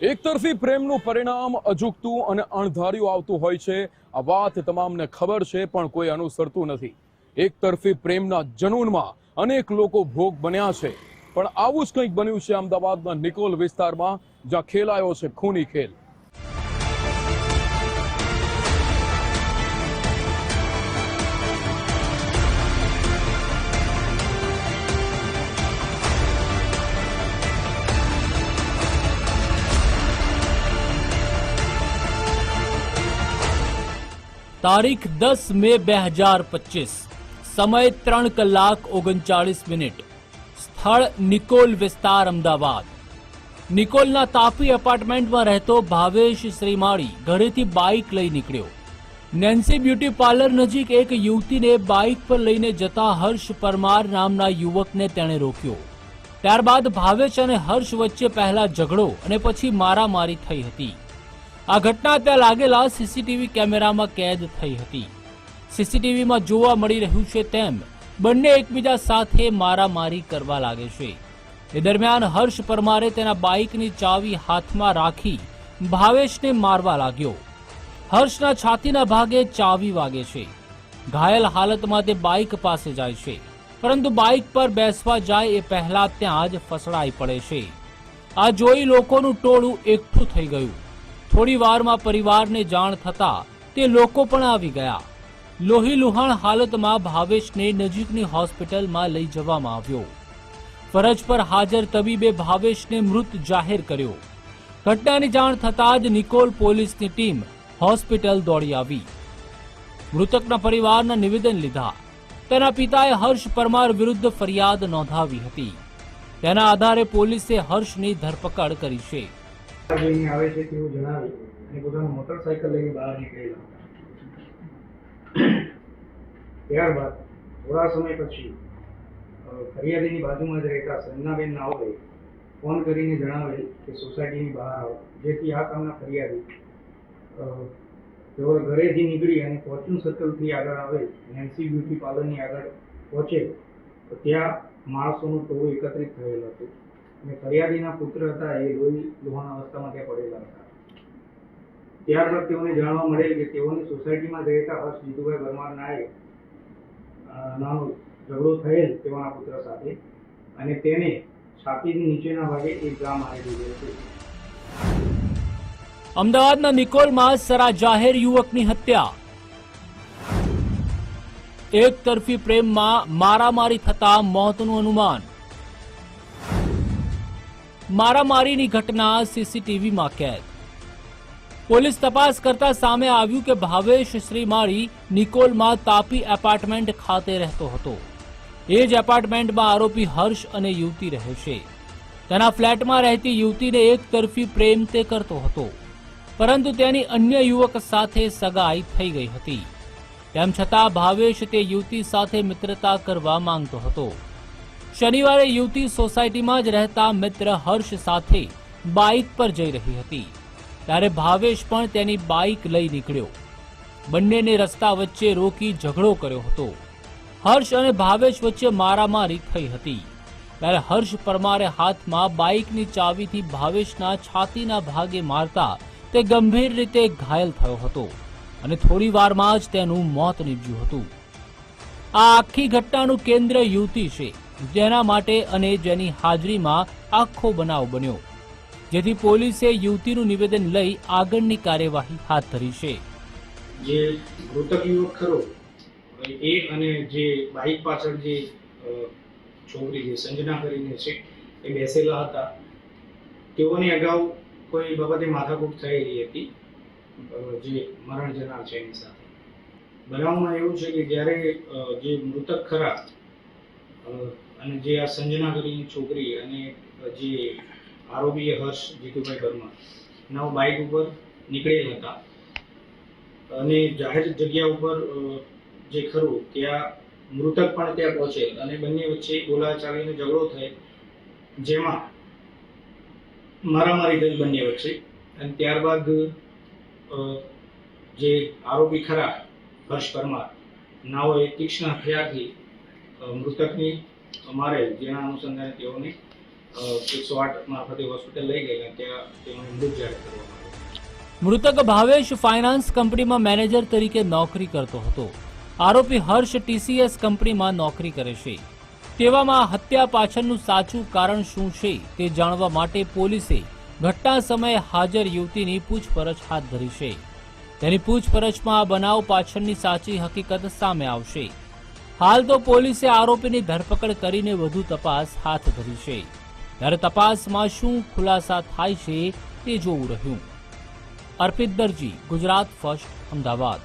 એકતરફી પ્રેમનું પરિણામ અજુકતું અને અણધાર્યું આવતું હોય છે. આ વાત તમામને ખબર છે, પણ કોઈ અનુસરતું નથી. એકતરફી પ્રેમના જનૂનમાં અનેક લોકો ભોગ બન્યા છે. પણ આવું જ કંઈક બન્યું છે અમદાવાદના નિકોલ વિસ્તારમાં, જ્યાં ખેલાયો છે ખૂની ખેલ. તારીખ દસ મે બે હજાર પચીસ. સમય ત્રણ કલાક ઓગણચાળીસ મિનિટ. સ્થળ નિકોલ વિસ્તાર અમદાવાદ. નિકોલના તાપી એપાર્ટમેન્ટમાં રહેતો ભાવેશ શ્રીમાળી ઘરેથી બાઇક લઈ નીકળ્યો. નેન્સી બ્યુટી પાર્લર નજીક એક યુવતીને બાઇક પર લઈને જતા હર્ષ પરમાર નામના યુવકને તેણે રોક્યો. ત્યારબાદ ભાવેશ અને હર્ષ વચ્ચે પહેલા ઝઘડો અને પછી મારામારી થઈ હતી. આ ઘટના ત્યાં લાગેલા સીસીટીવી કેમેરામાં કેદ થઈ હતી. સીસીટીવીમાં જોવા મળી રહ્યું છે તેમ, બંને એકબીજા સાથે મારામારી કરવા લાગે છે. એ દરમિયાન હર્ષ પરમારે તેના બાઇકની ચાવી હાથમાં રાખી ભાવેશને મારવા લાગ્યો. હર્ષના છાતીના ભાગે ચાવી વાગે છે. ઘાયલ હાલતમાં તે બાઇક પાસે જાય છે. પરંતુ બાઇક પર બેસવા જાય એ પહેલા ત્યાં જ ફસડાઈ પડે છે. આ જોઈ લોકોનું ટોળું એકઠું થઈ ગયું. થોડી વારમાં પરિવારને જાણ થતા તે લોકો પણ આવી ગયા. લોહી લુહાણ હાલતમાં ભાવેશને નજીકની હોસ્પિટલમાં લઈ જવામાં આવ્યો. ફરજ પર હાજર તબીબે ભાવેશને મૃત જાહેર કર્યો. ઘટનાની જાણ થતાં જ નિકોલ પોલીસની ટીમ હોસ્પિટલ દોડી આવી. મૃતકના પરિવારના નિવેદન લીધા. તેના પિતાએ હર્ષ પરમાર વિરુદ્ધ ફરિયાદ નોંધાવી હતી. તેના આધારે પોલીસે હર્ષની ધરપકડ કરી છે. આવે છે તેવું જણાવી અને પોતાનું મોટરસાયકલ લઈને બહાર નીકળેલા ત્યારબાદ, થોડા સમય પછી ફરિયાદીની બાજુમાં જ રહેતા સંજનાબેન નાઓએ ફોન કરીને જણાવેલ કે સોસાયટીની બહાર આવો. જેથી આ કામના ફરિયાદી તેઓ ઘરેથી નીકળી અને ફોર્ચ્યુન સર્કલથી આગળ આવે નેન્સી બ્યુટી પાર્લરની આગળ પહોંચે, તો ત્યાં માણસોનું ટોળું એકત્રિત થયેલ હતું. અને ફરિયાદીના પુત્ર હતા એ લોહી લોહાણ અવસ્થામાં ત્યાં પડેલા હતા. ત્યારબાદ તેઓને જાણવા મળેલ કે તેઓની સોસાયટીમાં રહેતા હર્ષ જીતુભાઈ પરમાર નાએ નાનો ઝઘડો થયેલ તેઓના પુત્ર સાથે અને તેને છાતીની નીચેના ભાગે એક ગામ આવી દીધેલ છે. અમદાવાદના નિકોલમાં સરા જાહેર યુવકની હત્યા. એક તરફી પ્રેમમાં મારામારી થતા મોતનું અનુમાન. મારામારીની ઘટના સીસીટીવીમાં કેદ. પોલીસ તપાસ કરતા સામે આવ્યું કે ભાવેશ શ્રીમાળી નિકોલમાં તાપી એપાર્ટમેન્ટ ખાતે રહેતો હતો. એ જ એપાર્ટમેન્ટમાં આરોપી હર્ષ અને યુવતી રહે છે. તેના ફ્લેટમાં રહેતી યુવતીને એક તરફી પ્રેમ તે કરતો હતો. પરંતુ તેની અન્ય યુવક સાથે સગાઈ થઈ ગઈ હતી. તેમ છતાં ભાવેશ તે યુવતી સાથે મિત્રતા કરવા માંગતો હતો. શનિવારે યુવતી સોસાયટીમાં જ રહેતા મિત્ર હર્ષ સાથે બાઇક પર જઈ રહી હતી. ત્યારે ભાવેશ પણ તેની બાઇક લઈ નીકળ્યો. બંનેને રસ્તા વચ્ચે રોકી ઝઘડો કર્યો હતો. હર્ષ અને ભાવેશ વચ્ચે મારામારી થઈ હતી. ત્યારે હર્ષ પરમારે હાથમાં બાઇકની ચાવીથી ભાવેશના છાતીના ભાગે મારતા તે ગંભીર રીતે ઘાયલ થયો હતો અને થોડી વારમાં જ તેનું મોત નીપજ્યું હતું. આ આખી ઘટનાનું કેન્દ્ર યુવતી છે. જેના માટે અને જેની હાજરીમાં આખો બનાવ બન્યો. જેથી પોલીસે યુવતીનું નિવેદન લઈ આગળની કાર્યવાહી હાથ ધરી છે. જે મૃતક છોકરી જે સંજના કરીને છે, એ બેસેલા હતા. તેઓની અગાઉ કોઈ બાબતે માથાકૂટ થયેલી હતી. જે મરણ જનાર છે એની સાથે. બનાવમાં એવું છે કે જ્યારે જે મૃતક ખરા અને જે આ સંજના કરીને છોકરી અને જે આરોપી હર્ષ જીતુભાઈ પરમાર નવ બાઇક ઉપર નીકળેલ હતા. અને જાહેર જગ્યા ઉપર જે ખરું ત્યાં મૃતક પણ ત્યાં પહોંચે અને બંને વચ્ચે બોલાચાલીનો ઝઘડો થાય, જેમાં મારામારી થઈ બંને વચ્ચે. અને ત્યારબાદ જે આરોપી ખરા, હર્ષ પરમાર નાઓએ તીક્ષ્ણ હથિયારથી મૃતકની મારે જેના અનુસંધાને તેઓને એકસો આઠ મારફતે હોસ્પિટલ લઈ ગયેલા, ત્યાં તેઓને મૃત જાહેર કરવામાં મૃતક ભાવેશ ફાઇનાન્સ કંપનીમાં મેનેજર તરીકે નોકરી કરતો હતો. આરોપી હર્ષ ટીસીએસ કંપનીમાં નોકરી કરે છે. તેવામાં હત્યા પાછળનું સાચું કારણ શું છે તે જાણવા માટે પોલીસે ઘટના સમયે હાજર યુવતીની પૂછપરછ હાથ ધરી છે. તેની પૂછપરછમાં આ બનાવ પાછળની સાચી હકીકત સામે આવશે. હાલ તો પોલીસે આરોપીની ધરપકડ કરીને વધુ તપાસ હાથ ધરી છે. ત્યારે તપાસમાં શું ખુલાસા થાય છે તે જોવું રહ્યું. અર્પિત દરજી, ગુજરાત ફર્સ્ટ, અમદાવાદ.